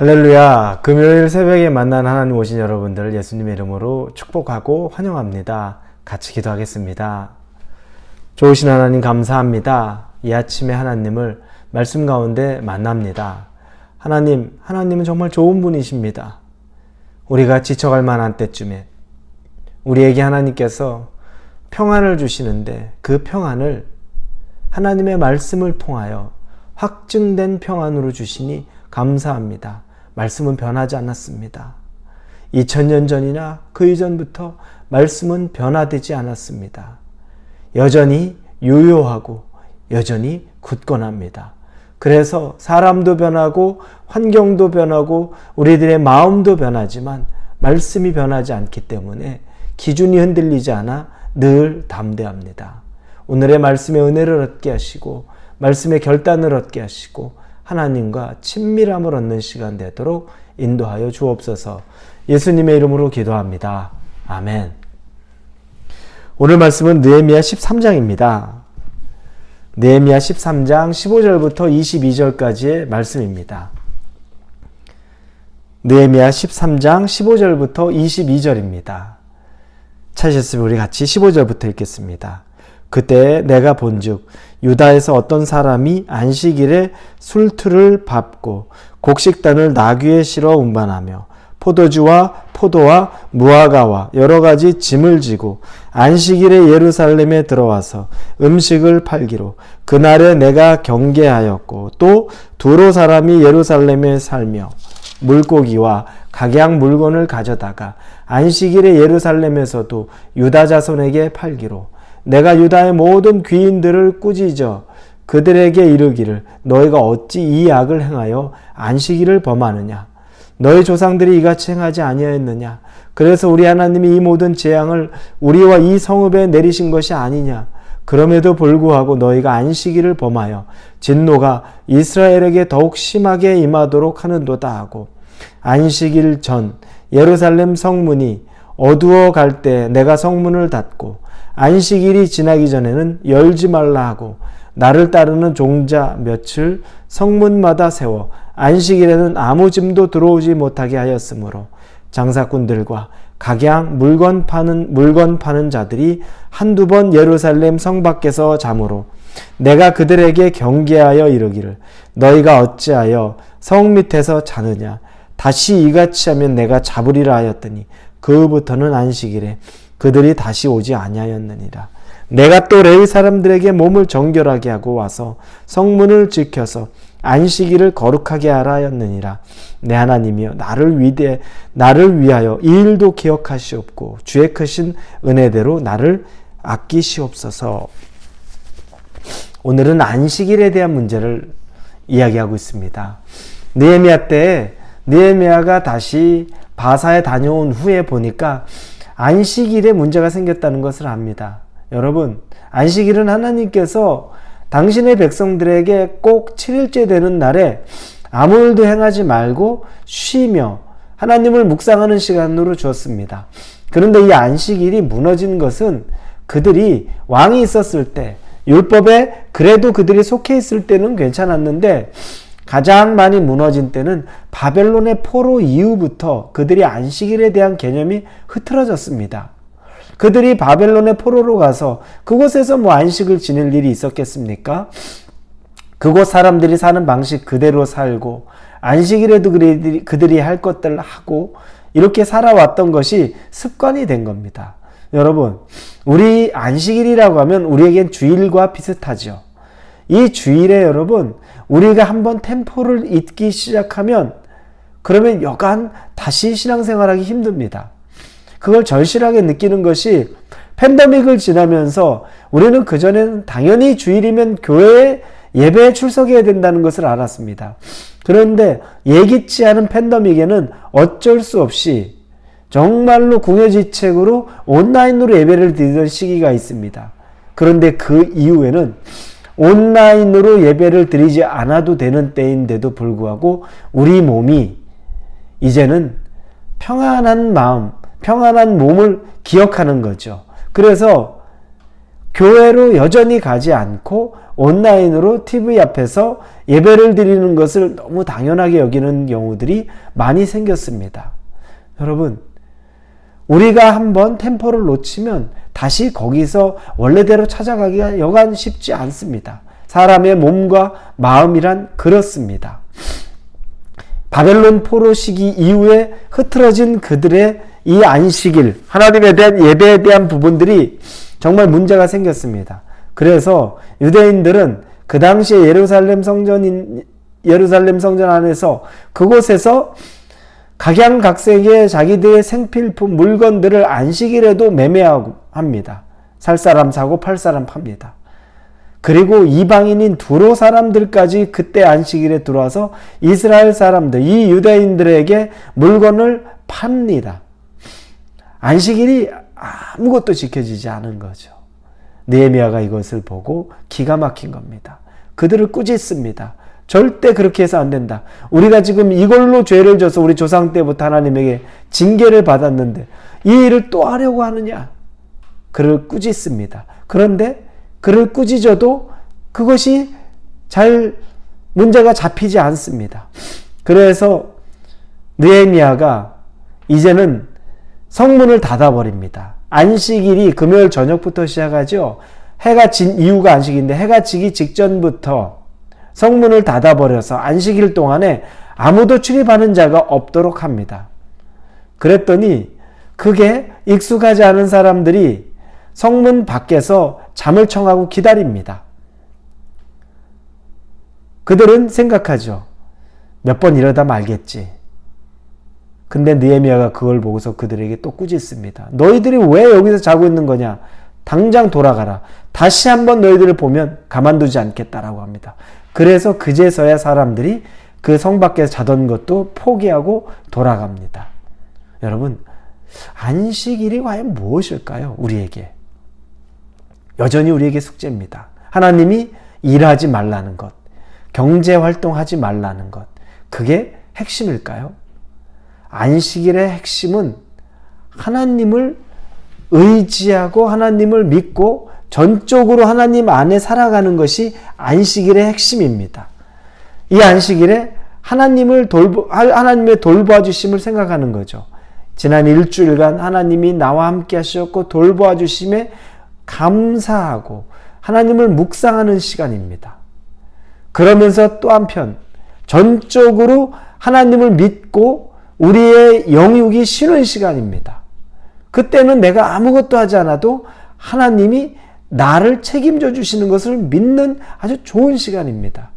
할렐루야. 금요일 새벽에 만난 하나님 오신 여러분들을 예수님의 이름으로 축복하고 환영합니다. 같이 기도하겠습니다. 좋으신 하나님 감사합니다. 이 아침에 하나님을 말씀 가운데 만납니다. 하나님, 하나님은 정말 좋은 분이십니다. 우리가 지쳐갈 만한 때쯤에 우리에게 하나님께서 평안을 주시는데 그 평안을 하나님의 말씀을 통하여 확증된 평안으로 주시니 감사합니다. 말씀은 변하지 않았습니다. 2000년 전이나 그 이전부터 말씀은 변화되지 않았습니다. 여전히 유효하고 여전히 굳건합니다. 그래서 사람도 변하고 환경도 변하고 우리들의 마음도 변하지만 말씀이 변하지 않기 때문에 기준이 흔들리지 않아 늘 담대합니다. 오늘의 말씀의 은혜를 얻게 하시고 말씀의 결단을 얻게 하시고 하나님과 친밀함을 얻는 시간 되도록 인도하여 주옵소서. 예수님의 이름으로 기도합니다. 아멘. 오늘 말씀은 느헤미야 13장입니다. 느헤미야 13장 15절부터 22절까지의 말씀입니다. 느헤미야 13장 15절부터 22절입니다. 찾으셨으면 우리 같이 15절부터 읽겠습니다. 그때 내가 본즉 유다에서 어떤 사람이 안식일에 술틀을 밟고 곡식단을 나귀에 실어 운반하며 포도주와 포도와 무화과와 여러 가지 짐을 지고 안식일에 예루살렘에 들어와서 음식을 팔기로 그날에 내가 경계하였고 또 두로 사람이 예루살렘에 살며 물고기와 각양 물건을 가져다가 안식일에 예루살렘에서도 유다 자손에게 팔기로 내가 유다의 모든 귀인들을 꾸짖어 그들에게 이르기를 너희가 어찌 이 악을 행하여 안식일을 범하느냐? 너희 조상들이 이같이 행하지 아니하였느냐? 그래서 우리 하나님이 이 모든 재앙을 우리와 이 성읍에 내리신 것이 아니냐? 그럼에도 불구하고 너희가 안식일을 범하여 진노가 이스라엘에게 더욱 심하게 임하도록 하는도다 하고 안식일 전 예루살렘 성문이 어두워 갈 때 내가 성문을 닫고 안식일이 지나기 전에는 열지 말라 하고 나를 따르는 종자 며칠 성문마다 세워 안식일에는 아무 짐도 들어오지 못하게 하였으므로 장사꾼들과 각양 물건 파는 물건 파는 자들이 한두 번 예루살렘 성 밖에서 잠으로 내가 그들에게 경계하여 이르기를 너희가 어찌하여 성 밑에서 자느냐? 다시 이같이 하면 내가 잡으리라 하였더니 그부터는 안식일에 그들이 다시 오지 아니하였느니라. 내가 또 레위 사람들에게 몸을 정결하게 하고 와서 성문을 지켜서 안식일을 거룩하게 하라 하였느니라. 내 하나님이여 나를 위대 나를 위하여 이 일도 기억하시옵고 주의 크신 은혜대로 나를 아끼시옵소서. 오늘은 안식일에 대한 문제를 이야기하고 있습니다. 느헤미야 때 느헤미야가 다시 바사에 다녀온 후에 보니까 안식일에 문제가 생겼다는 것을 압니다. 여러분, 안식일은 하나님께서 당신의 백성들에게 꼭 7일째 되는 날에 아무 일도 행하지 말고 쉬며 하나님을 묵상하는 시간으로 주었습니다. 그런데 이 안식일이 무너진 것은 그들이 왕이 있었을 때, 율법에 그래도 그들이 속해 있을 때는 괜찮았는데, 가장 많이 무너진 때는 바벨론의 포로 이후부터 그들이 안식일에 대한 개념이 흐트러졌습니다. 그들이 바벨론의 포로로 가서 그곳에서 뭐 안식을 지낼 일이 있었겠습니까? 그곳 사람들이 사는 방식 그대로 살고 안식일에도 그들이, 할 것들 하고 이렇게 살아왔던 것이 습관이 된 겁니다. 여러분, 우리 안식일이라고 하면 우리에겐 주일과 비슷하죠. 이 주일에 여러분, 우리가 한번 템포를 잊기 시작하면 그러면 여간 다시 신앙생활하기 힘듭니다. 그걸 절실하게 느끼는 것이 팬데믹을 지나면서 우리는 그전에는 당연히 주일이면 교회에 예배에 출석해야 된다는 것을 알았습니다. 그런데 예기치 않은 팬데믹에는 어쩔 수 없이 정말로 궁여지책으로 온라인으로 예배를 드리던 시기가 있습니다. 그런데 그 이후에는 온라인으로 예배를 드리지 않아도 되는 때인데도 불구하고 우리 몸이 이제는 평안한 마음, 평안한 몸을 기억하는 거죠. 그래서 교회로 여전히 가지 않고 온라인으로 TV 앞에서 예배를 드리는 것을 너무 당연하게 여기는 경우들이 많이 생겼습니다. 여러분, 우리가 한번 템포를 놓치면 다시 거기서 원래대로 찾아가기가 여간 쉽지 않습니다. 사람의 몸과 마음이란 그렇습니다. 바벨론 포로 시기 이후에 흐트러진 그들의 이 안식일, 하나님에 대한 예배에 대한 부분들이 정말 문제가 생겼습니다. 그래서 유대인들은 그 당시에 예루살렘 성전인 예루살렘 성전 안에서 그곳에서 각양각색의 자기들의 생필품 물건들을 안식일에도 매매하고 합니다. 살 사람 사고 팔 사람 팝니다. 그리고 이방인인 두로 사람들까지 그때 안식일에 들어와서 이스라엘 사람들, 이 유대인들에게 물건을 팝니다. 안식일이 아무것도 지켜지지 않은 거죠. 느헤미야가 이것을 보고 기가 막힌 겁니다. 그들을 꾸짖습니다. 절대 그렇게 해서 안 된다. 우리가 지금 이걸로 죄를 져서 우리 조상 때부터 하나님에게 징계를 받았는데 이 일을 또 하려고 하느냐? 그를 꾸짖습니다. 그런데 그를 꾸짖어도 그것이 잘 문제가 잡히지 않습니다. 그래서 느헤미야가 이제는 성문을 닫아버립니다. 안식일이 금요일 저녁부터 시작하죠. 해가 진 이후가 안식인데 해가 지기 직전부터 성문을 닫아버려서 안식일 동안에 아무도 출입하는 자가 없도록 합니다. 그랬더니 그게 익숙하지 않은 사람들이 성문 밖에서 잠을 청하고 기다립니다. 그들은 생각하죠. 몇 번 이러다 말겠지. 근데 느헤미야가 그걸 보고서 그들에게 또 꾸짖습니다. 너희들이 왜 여기서 자고 있는 거냐? 당장 돌아가라. 다시 한번 너희들을 보면 가만두지 않겠다라고 합니다. 그래서 그제서야 사람들이 그 성 밖에서 자던 것도 포기하고 돌아갑니다. 여러분, 안식일이 과연 무엇일까요? 우리에게. 여전히 우리에게 숙제입니다. 하나님이 일하지 말라는 것, 경제 활동하지 말라는 것, 그게 핵심일까요? 안식일의 핵심은 하나님을 의지하고 하나님을 믿고 전적으로 하나님 안에 살아가는 것이 안식일의 핵심입니다. 이 안식일에 하나님을 돌보, 하나님의 돌보아 주심을 생각하는 거죠. 지난 일주일간 하나님이 나와 함께 하셨고 돌보아 주심에 감사하고 하나님을 묵상하는 시간입니다. 그러면서 또 한편 전적으로 하나님을 믿고 우리의 영육이 쉬는 시간입니다. 그때는 내가 아무것도 하지 않아도 하나님이 나를 책임져 주시는 것을 믿는 아주 좋은 시간입니다.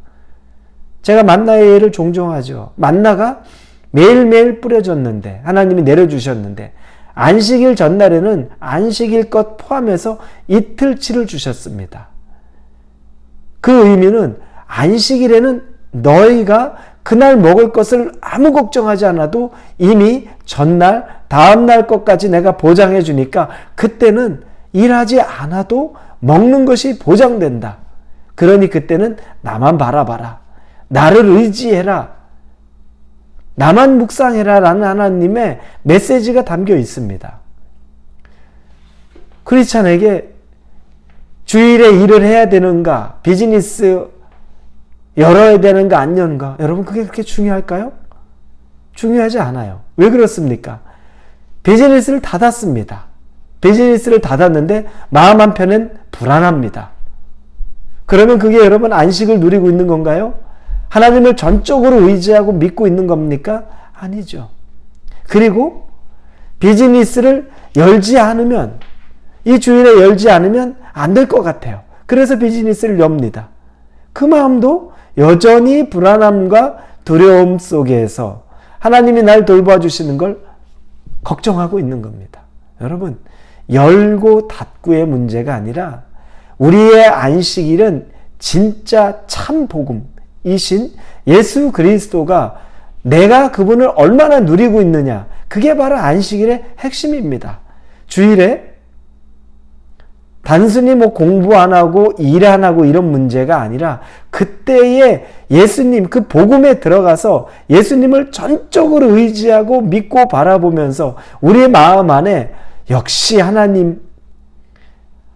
제가 만나의 예를 종종 하죠. 만나가 매일매일 뿌려졌는데, 하나님이 내려주셨는데, 안식일 전날에는 안식일 것 포함해서 이틀치를 주셨습니다. 그 의미는 안식일에는 너희가 그날 먹을 것을 아무 걱정하지 않아도 이미 전날, 다음날 것까지 내가 보장해 주니까 그때는 일하지 않아도 먹는 것이 보장된다. 그러니 그때는 나만 바라봐라. 나를 의지해라. 나만 묵상해라. 라는 하나님의 메시지가 담겨 있습니다. 크리스찬에게 주일에 일을 해야 되는가? 비즈니스 열어야 되는가? 안 여는가? 여러분, 그게 그렇게 중요할까요? 중요하지 않아요. 왜 그렇습니까? 비즈니스를 닫았습니다. 비즈니스를 닫았는데 마음 한편은 불안합니다. 그러면 그게 여러분 안식을 누리고 있는 건가요? 하나님을 전적으로 의지하고 믿고 있는 겁니까? 아니죠. 그리고 비즈니스를 열지 않으면 이 주일에 열지 않으면 안 될 것 같아요. 그래서 비즈니스를 엽니다. 그 마음도 여전히 불안함과 두려움 속에서 하나님이 날 돌봐 주시는 걸 걱정하고 있는 겁니다. 여러분, 열고 닫고의 문제가 아니라 우리의 안식일은 진짜 참 복음이신 예수 그리스도가 내가 그분을 얼마나 누리고 있느냐. 그게 바로 안식일의 핵심입니다. 주일에 단순히 뭐 공부 안 하고 일 안 하고 이런 문제가 아니라 그때의 예수님 그 복음에 들어가서 예수님을 전적으로 의지하고 믿고 바라보면서 우리의 마음 안에 역시 하나님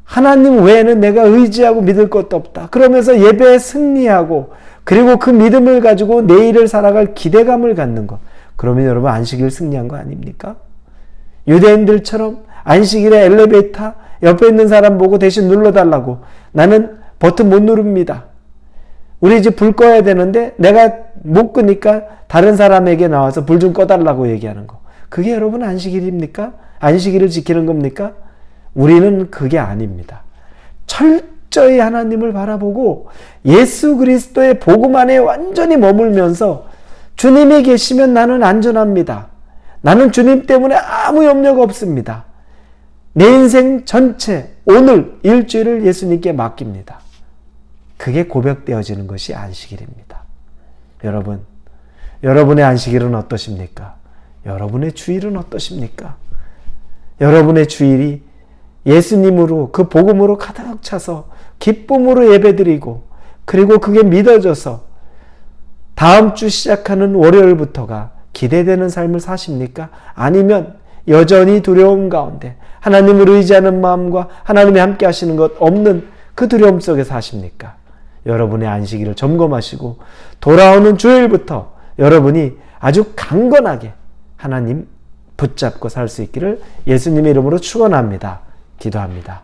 하나님 외에는 내가 의지하고 믿을 것도 없다. 그러면서 예배에 승리하고 그리고 그 믿음을 가지고 내일을 살아갈 기대감을 갖는 것. 그러면 여러분 안식일 승리한 거 아닙니까? 유대인들처럼 안식일에 엘리베이터 옆에 있는 사람 보고 대신 눌러달라고 나는 버튼 못 누릅니다. 우리 집불 꺼야 되는데 내가 못 끄니까 다른 사람에게 나와서 불 좀 꺼달라고 얘기하는 거. 그게 여러분 안식일입니까? 안식일을 지키는 겁니까? 우리는 그게 아닙니다. 철저히 하나님을 바라보고 예수 그리스도의 복음 안에 완전히 머물면서 주님이 계시면 나는 안전합니다. 나는 주님 때문에 아무 염려가 없습니다. 내 인생 전체, 오늘 일주일을 예수님께 맡깁니다. 그게 고백되어지는 것이 안식일입니다. 여러분, 여러분의 안식일은 어떠십니까? 여러분의 주일은 어떠십니까? 여러분의 주일이 예수님으로 그 복음으로 가득 차서 기쁨으로 예배드리고 그리고 그게 믿어져서 다음 주 시작하는 월요일부터가 기대되는 삶을 사십니까? 아니면 여전히 두려움 가운데 하나님을 의지하는 마음과 하나님이 함께 하시는 것 없는 그 두려움 속에 사십니까? 여러분의 안식일을 점검하시고 돌아오는 주일부터 여러분이 아주 강건하게 하나님 붙잡고 살 수 있기를 예수님의 이름으로 축원합니다. 기도합니다.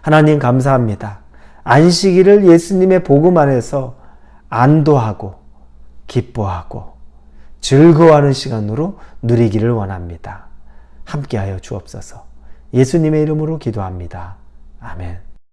하나님 감사합니다. 안식일을 예수님의 복음 안에서 안도하고 기뻐하고 즐거워하는 시간으로 누리기를 원합니다. 함께하여 주옵소서. 예수님의 이름으로 기도합니다. 아멘.